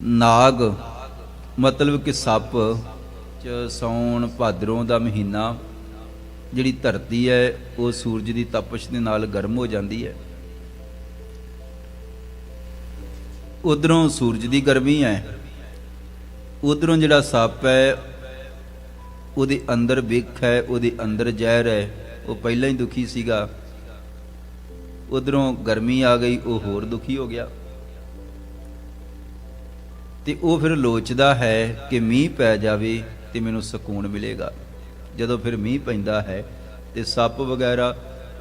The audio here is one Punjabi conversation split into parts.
ਨਾਗ, ਮਤਲਬ ਕਿ ਸੱਪ ਚ ਸੌਣ ਭਾਦਰੋਂ ਦਾ ਮਹੀਨਾ, ਜਿਹੜੀ ਧਰਤੀ ਹੈ, ਉਹ ਸੂਰਜ ਦੀ ਤਪਸ਼ ਦੇ ਨਾਲ ਗਰਮ ਹੋ ਜਾਂਦੀ ਹੈ। ਉਧਰੋਂ ਸੂਰਜ ਦੀ ਗਰਮੀ ਹੈ, ਉਧਰੋਂ ਜਿਹੜਾ ਸੱਪ ਹੈ, ਉਹਦੇ ਅੰਦਰ ਵਿਖ ਹੈ, ਉਹਦੇ ਅੰਦਰ ਜ਼ਹਿਰ ਹੈ, ਉਹ ਪਹਿਲਾਂ ਹੀ ਦੁਖੀ ਸੀਗਾ। ਉਧਰੋਂ ਗਰਮੀ ਆ ਗਈ, ਉਹ ਹੋਰ ਦੁਖੀ ਹੋ ਗਿਆ। ਤੇ ਉਹ ਫਿਰ ਲੋਚਦਾ ਹੈ ਕਿ ਮੀਂਹ ਪੈ ਜਾਵੇ ਤੇ ਮੈਨੂੰ ਸਕੂਨ ਮਿਲੇਗਾ। ਜਦੋਂ ਫਿਰ ਮੀਂਹ ਪੈਂਦਾ ਹੈ ਤੇ ਸੱਪ ਵਗੈਰਾ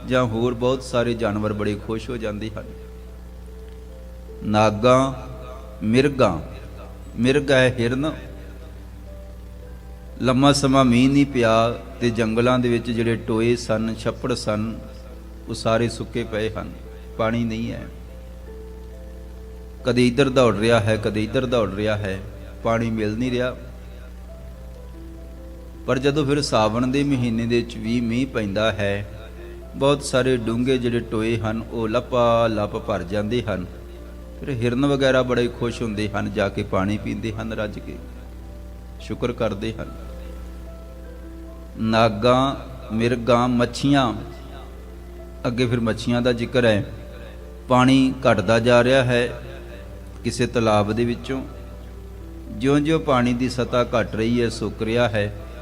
ਜਾਂ ਹੋਰ ਬਹੁਤ ਸਾਰੇ ਜਾਨਵਰ ਬੜੇ ਖੁਸ਼ ਹੋ ਜਾਂਦੇ ਹਨ। ਨਾਗਾਂ, ਮਿਰਗਾਂ, ਮਿਰਗ ਹੈ ਹਿਰਨ। ਲੰਮਾ ਸਮਾਂ ਮੀਂਹ ਨਹੀਂ ਪਿਆ ਤੇ ਜੰਗਲਾਂ ਦੇ ਵਿੱਚ ਜਿਹੜੇ ਟੋਏ ਸਨ, ਛੱਪੜ ਸਨ, ਉਹ ਸਾਰੇ ਸੁੱਕੇ ਪਏ ਹਨ, ਪਾਣੀ ਨਹੀਂ ਹੈ। ਕਦੇ ਇੱਧਰ ਦੌੜ ਰਿਹਾ ਹੈ, ਕਦੇ ਇੱਧਰ ਦੌੜ ਰਿਹਾ ਹੈ, ਪਾਣੀ ਮਿਲ ਨਹੀਂ ਰਿਹਾ। ਪਰ ਜਦੋਂ ਫਿਰ ਸਾਵਣ ਦੇ ਮਹੀਨੇ ਦੇ ਵਿੱਚ ਵੀ ਮੀਂਹ ਪੈਂਦਾ ਹੈ, ਬਹੁਤ ਸਾਰੇ ਡੂੰਘੇ ਜਿਹੜੇ ਟੋਏ ਹਨ, ਉਹ ਲੱਪਾ ਲੱਪ ਭਰ ਜਾਂਦੇ ਹਨ। ਫਿਰ ਹਿਰਨ ਵਗੈਰਾ ਬੜੇ ਖੁਸ਼ ਹੁੰਦੇ ਹਨ, ਜਾ ਕੇ ਪਾਣੀ ਪੀਂਦੇ ਹਨ, ਰੱਜ ਕੇ ਸ਼ੁਕਰ ਕਰਦੇ ਹਨ। ਨਾਗਾਂ, ਮਿਰਗਾਂ, ਮੱਛੀਆਂ, ਅੱਗੇ ਫਿਰ ਮੱਛੀਆਂ ਦਾ ਜ਼ਿਕਰ ਹੈ। ਪਾਣੀ ਘਟਦਾ ਜਾ ਰਿਹਾ ਹੈ ਕਿਸੇ ਤਲਾਬ ਦੇ ਵਿੱਚੋਂ ਜਿਉਂ-ਜਿਉਂ ਪਾਣੀ ਦੀ ਸਤ੍ਹਾ ਘਟ ਰਹੀ ਹੈ ਸੁੱਕ ਰਿਹਾ ਹੈ।